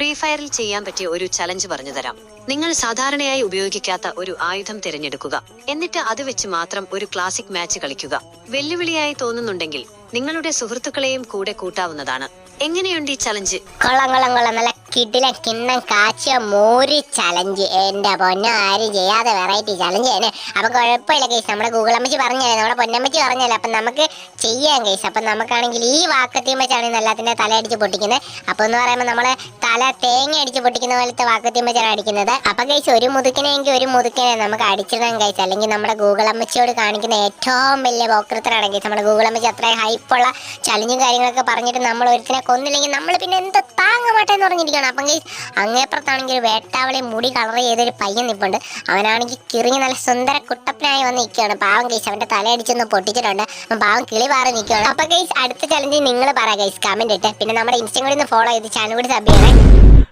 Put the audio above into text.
Free ഫയറിൽ ചെയ്യാൻ പറ്റിയ ഒരു ചലഞ്ച് പറഞ്ഞു തരാം. നിങ്ങൾ സാധാരണയായി ഉപയോഗിക്കാത്ത ഒരു ആയുധം തിരഞ്ഞെടുക്കുക. എന്നിട്ട് അത് വെച്ച് മാത്രം ഒരു ക്ലാസിക് മാച്ച് കളിക്കുക. വെല്ലുവിളിയായി തോന്നുന്നുണ്ടെങ്കിൽ നിങ്ങളുടെ സുഹൃത്തുക്കളെയും കൂടെ കൂട്ടാവുന്നതാണ്. എങ്ങനെയുണ്ട് ഈ ചലഞ്ച്? കൊള്ളം കൊള്ളം കൊള്ളം നല്ല കിടില കിണ്ണം കാച്ചിയ മോര് ചലഞ്ച്. എന്റെ പൊന്നോ ആരും ചെയ്യാതെ വെറൈറ്റി ചലഞ്ച് തന്നെ. അപ്പം കുഴപ്പമില്ല കേസ് നമ്മുടെ ഗൂഗിൾ അമ്മച്ചി പറഞ്ഞല്ലേ നമ്മുടെ പൊന്നമ്മച്ചി പറഞ്ഞല്ലേ അപ്പം നമുക്ക് ചെയ്യാം കേസ് അപ്പം നമുക്കാണെങ്കിൽ ഈ വാക്കത്തിയും വെച്ചാണ് എല്ലാത്തിന്റെ തല അടിച്ച് പൊട്ടിക്കുന്നത്. അപ്പോൾ എന്ന് പറയുമ്പോൾ നമ്മൾ തല തേങ്ങ അടിച്ച് പൊട്ടിക്കുന്ന പോലത്തെ വാക്കത്തിയും വെച്ചാണ് അടിക്കുന്നത്. അപ്പം കേസ് ഒരു മുതുക്കിനെങ്കിൽ ഒരു മുതുക്കിനെ നമുക്ക് അടിച്ചിടാൻ കേസ് അല്ലെങ്കിൽ നമ്മുടെ ഗൂഗിൾ അമ്മച്ചിയോട് കാണിക്കുന്ന ഏറ്റവും വലിയ പോക്കൃത്തരാണ് നമ്മുടെ ഗൂഗിൾ അമ്മച്ചി അത്രയും ഹൈപ്പുള്ള ചലഞ്ചും കാര്യങ്ങളൊക്കെ പറഞ്ഞിട്ട് നമ്മൾ ഒരുത്തിനെ കൊന്നില്ലെങ്കിൽ നമ്മൾ പിന്നെ എന്ത് താങ്ങമാട്ടെ എന്ന് പറഞ്ഞിരിക്കുകയാണ് അപ്പം കേസ് അങ്ങേപ്പുറത്താണെങ്കിൽ ഒരു വേട്ടാവളി മുടി കളർ ചെയ്തൊരു പയ്യൻ നിൽപ്പുണ്ട് അവനാണെങ്കിൽ കിറിഞ്ഞ് നല്ല സുന്ദര കുട്ടപ്പനായി വന്ന് നിൽക്കുകയാണ്. പാവം കേസ് അവന്റെ തലയടിച്ചൊന്ന് പൊട്ടിച്ചിട്ടുണ്ട്. പാവം കിളി മാറി നിൽക്കുകയാണ്. അപ്പം കേസ് അടുത്ത ചലഞ്ച് നിങ്ങൾ പറ കേസ് കമന്റ് ഇട്ട്. പിന്നെ നമ്മുടെ ഇൻസ്റ്റഗ്രാമിൽ നിന്ന് ഫോളോ ചെയ്ത് ചാനൽ കൂടി സബ് ചെയ്യണേ.